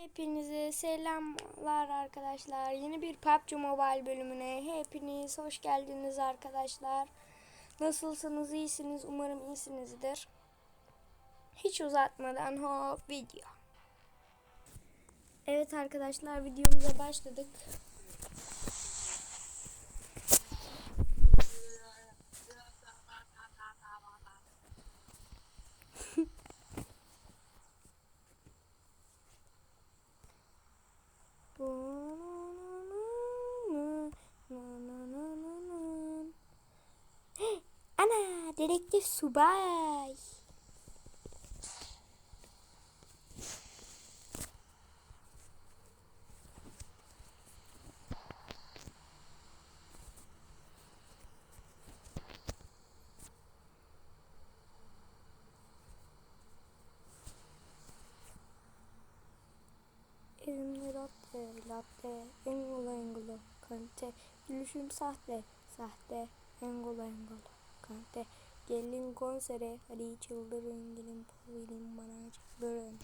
Hepinize selamlar arkadaşlar. Yeni bir PUBG Mobile bölümüne hepiniz hoş geldiniz arkadaşlar. Nasılsınız? iyisiniz? Umarım iyisinizdir. Hiç uzatmadan hop video. Evet arkadaşlar videomuza başladık. Dedektif subay. Evimde latte, latte, engolo engolo, kante, gülüşüm sahte, sahte, engolo engolo, kante. Gelin konsere, hadi çıldırın, gelin povilin bana çıldırın.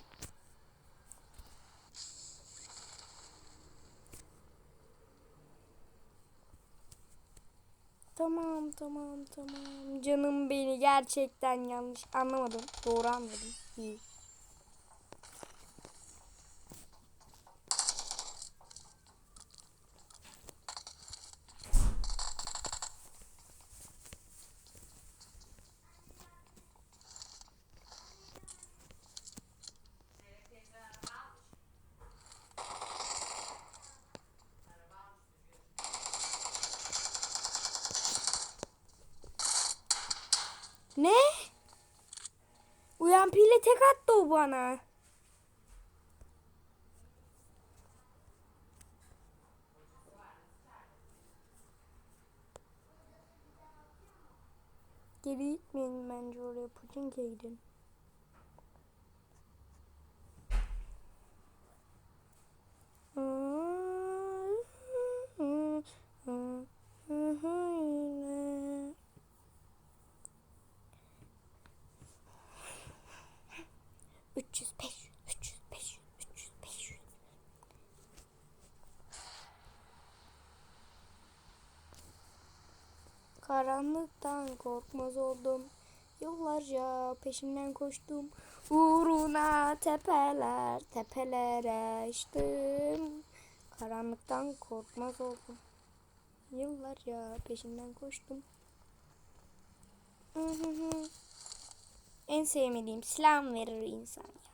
Tamam tamam tamam canım beni gerçekten yanlış anlamadım doğru anladım iyi. Ne? Uyan pille tek attı o bana. Geri gitmeyin bence oraya Putin'e gidin. Üç yüz, beş yüz, üç yüz, beş yüz, üç yüz, beş yüz. Karanlıktan korkmaz oldum. Yıllarca peşinden koştum. Uğruna tepeler, tepelere açtım. Karanlıktan korkmaz oldum. Yıllarca peşinden koştum. Hı hı hı. En sevmediğim silah verir insan ya.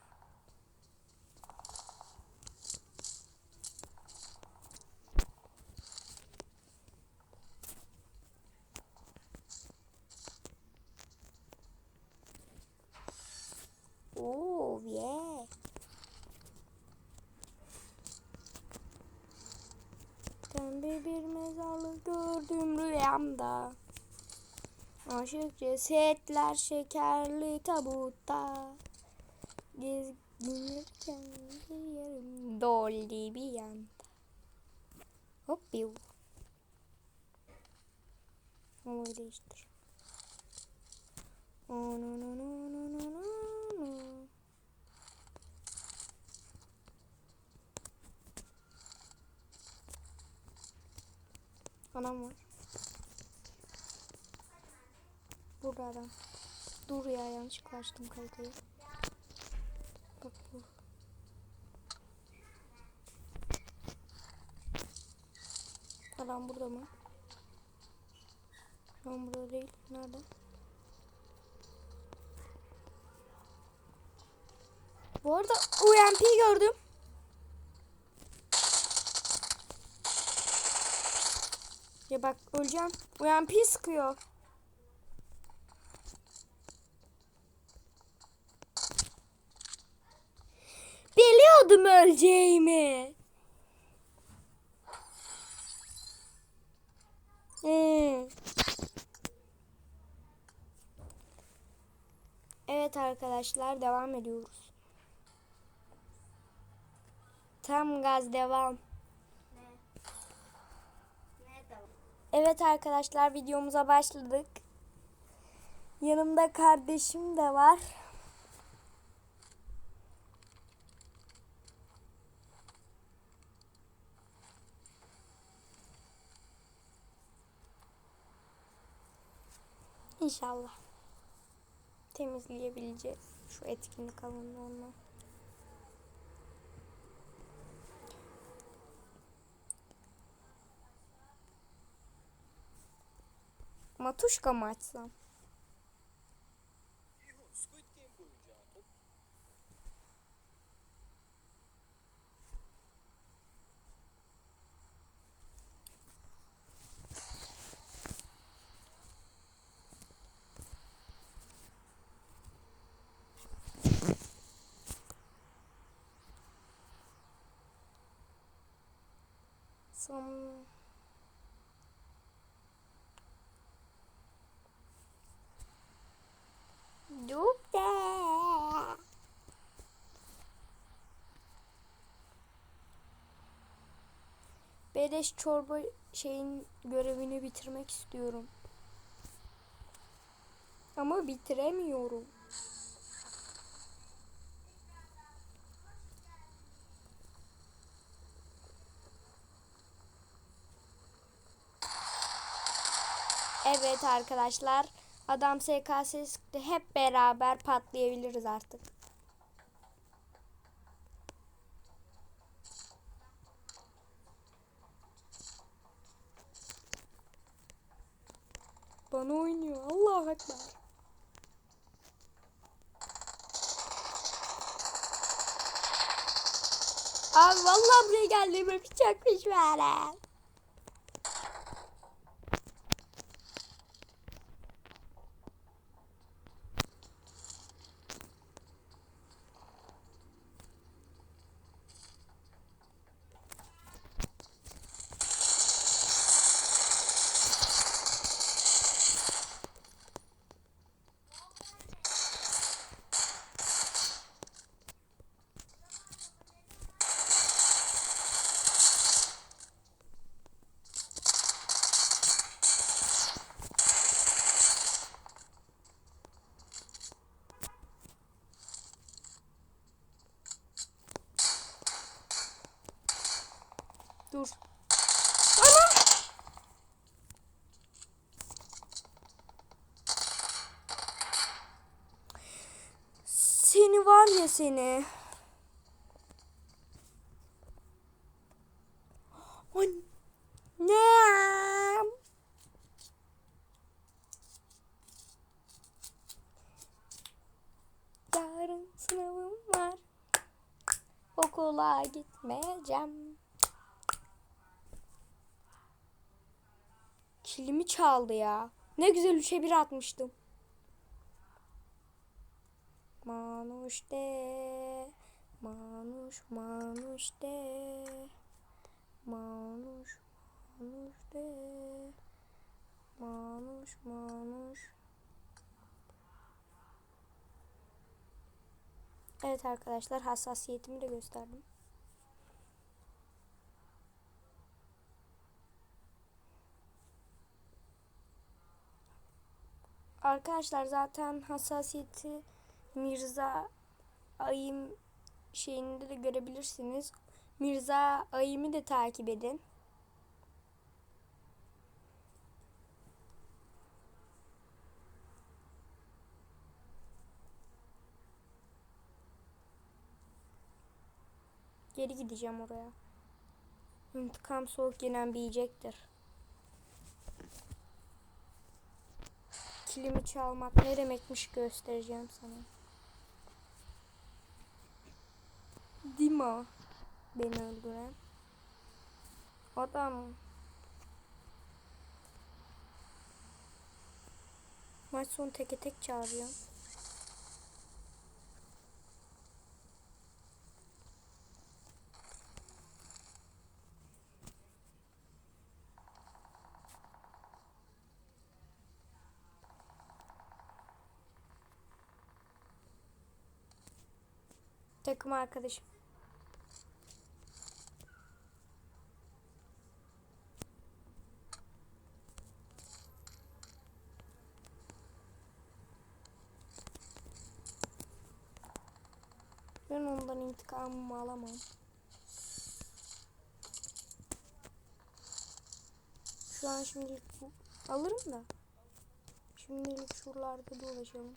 Oo, yeah. Pembe bir mezarlık gördüm rüyamda. Aşık cesetler şekerli tabutta. Gezginirken yerim doldi bir yanda. Hop yuh. Ama değiştir. Oh, no, no, no, no, no, no. Anam var. Burada. Dur ya yanlışlıkla açtım kalitayı. Bak bu. Adam burada mı? Şu burada değil. Nerede? Bu arada UMP gördüm. Ya bak öleceğim. UMP sıkıyor. Biliyordum öleceğimi. Evet arkadaşlar devam ediyoruz. Tam gaz devam. Evet arkadaşlar videomuza başladık. Yanımda kardeşim de var. İnşallah. Temizleyebileceğiz şu etkinlik alanını. Matuşka mı açsam? Son... Dupte. Beleş çorba şeyin görevini bitirmek istiyorum. Ama bitiremiyorum. Evet arkadaşlar. Adam SKS. Hep beraber patlayabiliriz artık. Bana oynuyor. Allah ekber. Abi vallahi buraya geldiğime bir çakmış bana. Dur. Ana! Seni var ya seni. Annem. Yarın sınavım var. Okula gitmeyeceğim. Kilimi çaldı ya. Ne güzel üçe bir atmıştım. Manuş de. Manuş manuş de. Manuş manuş de. Manuş manuş. Evet arkadaşlar hassasiyetimi de gösterdim. Arkadaşlar zaten hassasiyeti Mirza Ayım şeyinde de görebilirsiniz. Mirza Ayım'ı da takip edin. Geri gideceğim oraya. İntikam soğuk yenen bir yiyecektir. Kilimi çalmak ne demekmiş göstereceğim sana. Dima beni öldüren. Adam. Maç sonu teke tek çağırıyor. Takım arkadaşım. Ben ondan intikamımı alamam. Şu an şimdilik alırım da. Şimdilik şuralarda dolaşalım.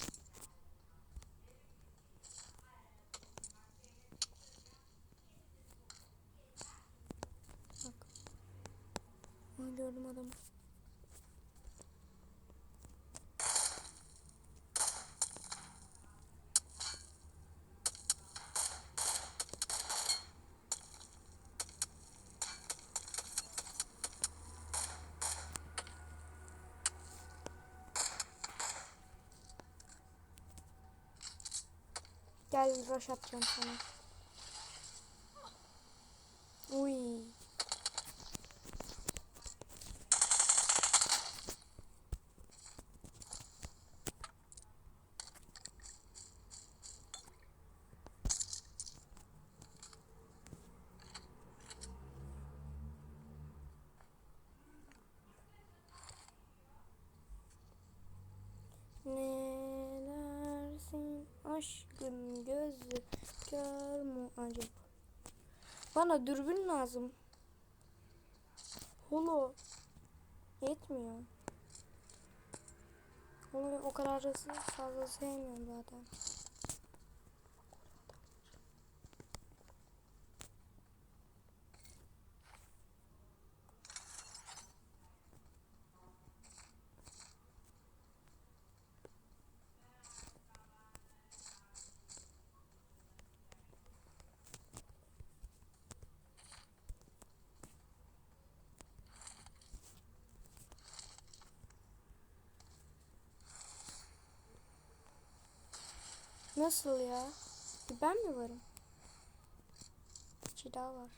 Gel rush atacağım sana. Aşkın gözü kör mü acaba? Bana dürbün lazım. Holo yetmiyor. Holo o kadar fazla sevmiyorum zaten. Nasıl ya? Bir ben mi varım? İki daha var.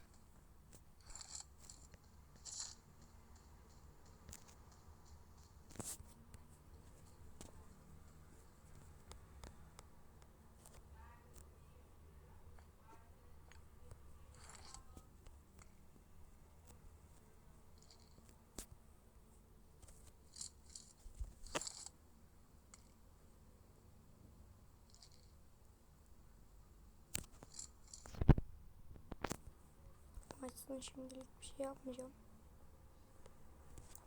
Açsın şimdilik bir şey yapmayacağım.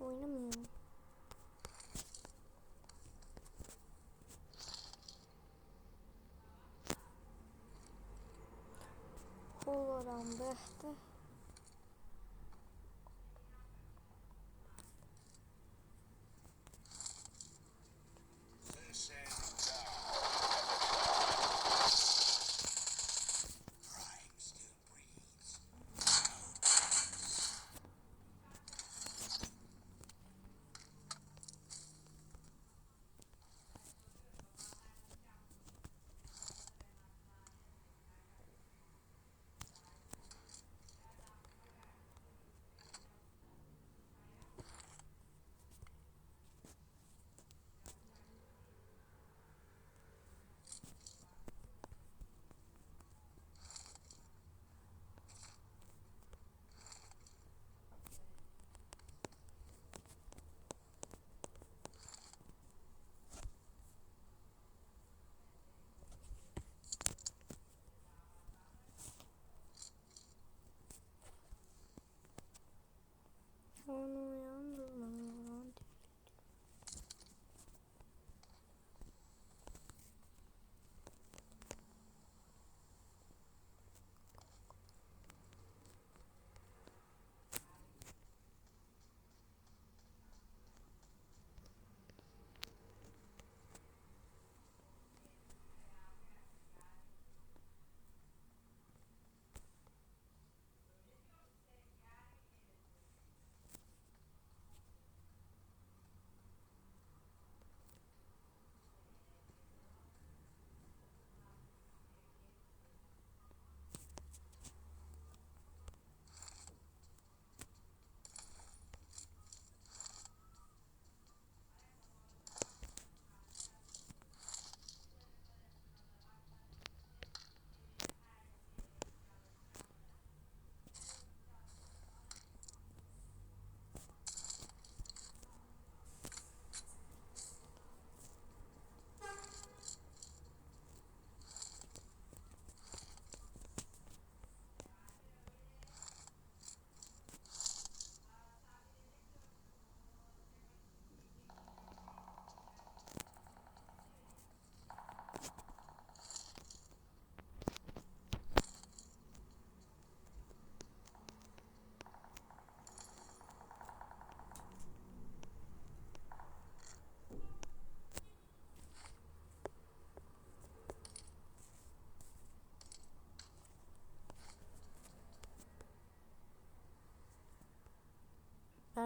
Oynamıyorum.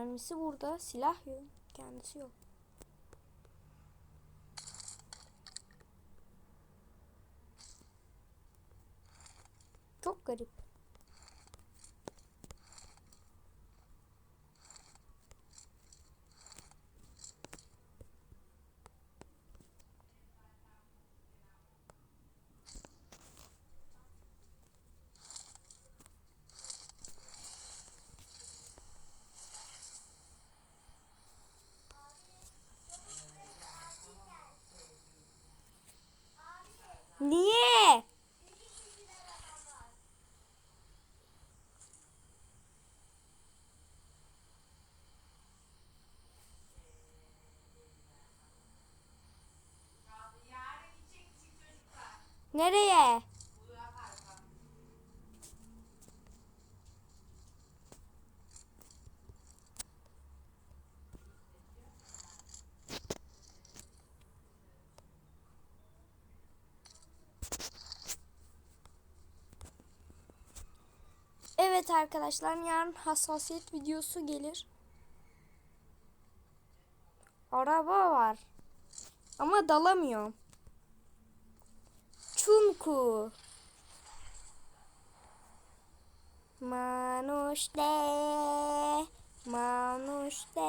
Mermisi burada. Silah yok. Kendisi yok. Evet arkadaşlar yarın hassasiyet videosu gelir. Araba var. Ama dalamıyor. Çünkü Manuşte Manuşte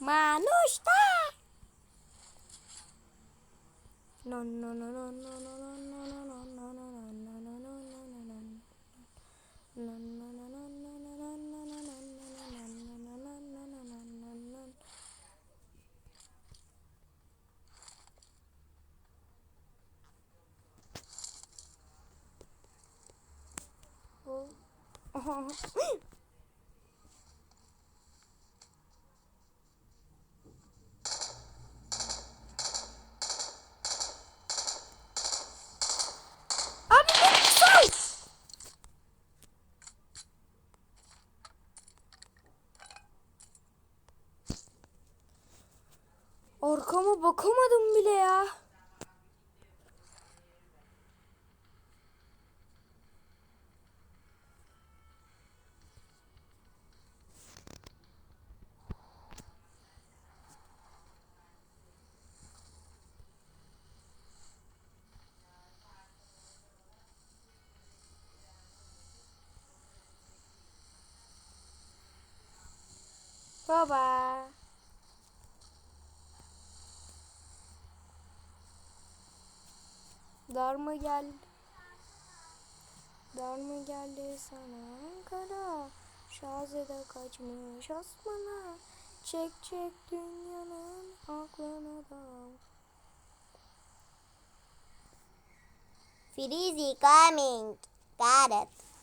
Manuşte No no no no no no no Aha. Arkama bakamadım bile ya. Baba. Dar mı gel? Dar mı geldi sana Ankara? Şazede kaçmış Osman'a. Çek çek dünyanın aklına da. Freezy coming. Got it.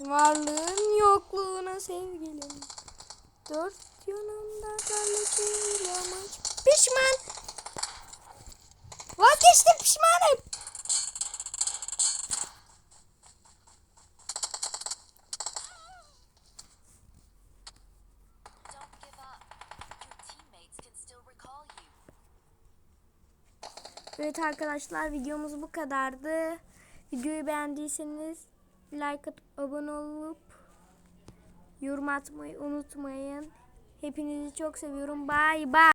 Varlığın yokluğuna sevgilim. Dört yanımda terlekiyle amaç. Pişman. Vazgeçtim pişmanım. Evet arkadaşlar videomuz bu kadardı. Videoyu beğendiyseniz like atıp abone olup yorum atmayı unutmayın. Hepinizi çok seviyorum. Bye bye.